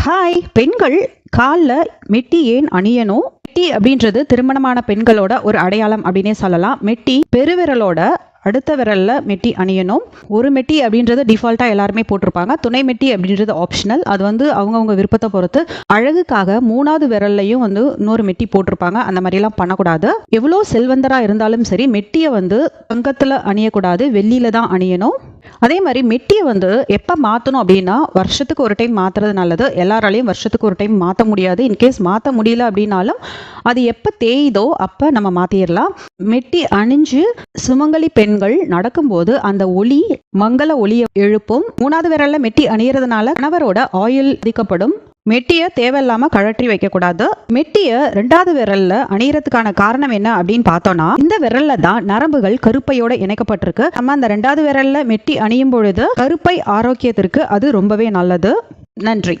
Hi பெண்கள் காலில் மெட்டி ஏன் அணியணும்? மெட்டி அப்படின்றது திருமணமான பெண்களோட ஒரு அடையாளம் அப்படின்னே சொல்லலாம். மெட்டி பெருவிரலோட அடுத்த விரலில் மெட்டி அணியணும். ஒரு மெட்டி அப்படின்றது டிஃபால்ட்டாக எல்லாருமே போட்டிருப்பாங்க. துணை மெட்டி அப்படின்றது ஆப்ஷனல் அது வந்து அவங்கவுங்க விருப்பத்தை பொறுத்து அழகுக்காக மூணாவது விரல்லையும் வந்து இன்னொரு மெட்டி போட்டிருப்பாங்க. அந்த மாதிரிலாம் பண்ணக்கூடாது. எவ்வளோ செல்வந்தராக இருந்தாலும் சரி மெட்டியை வந்து தங்கத்தில் அணியக்கூடாது. வெள்ளியில் தான் அணியணும். அதே மாதிரி மெட்டியை வந்து எப்போ மாற்றணும் அப்படின்னா வருஷத்துக்கு ஒரு டைம் மாற்றுறது நல்லது. எல்லாராலையும் வருஷத்துக்கு ஒரு டைம் மாற்ற முடியாது. இன்கேஸ் மாற்ற முடியல அப்படின்னாலும் அது எப்போ தேயுதோ அப்போ நம்ம மாற்றிடலாம் மெட்டி அணிஞ்சு சுமங்கலி பெண்கள் நடக்கும்போது அந்த ஒளி மங்கள ஒளியை எழுப்பும். மூணாவது விரலில் மெட்டி அணியறதுனால கணவரோட ஆயுள் அதிகப்படும் மெட்டியை தேவையில்லாம கழற்றி வைக்கக்கூடாது. மெட்டியை ரெண்டாவது விரல்ல அணியறதுக்கான காரணம் என்ன அப்படின்னு பார்த்தோம்னா இந்த விரல்ல தான் நரம்புகள் கருப்பையோட இணைக்கப்பட்டிருக்கு. நம்ம அந்த ரெண்டாவது விரல்ல மெட்டி அணியும் பொழுது கருப்பை ஆரோக்கியத்திற்கு அது ரொம்பவே நல்லது. நன்றி.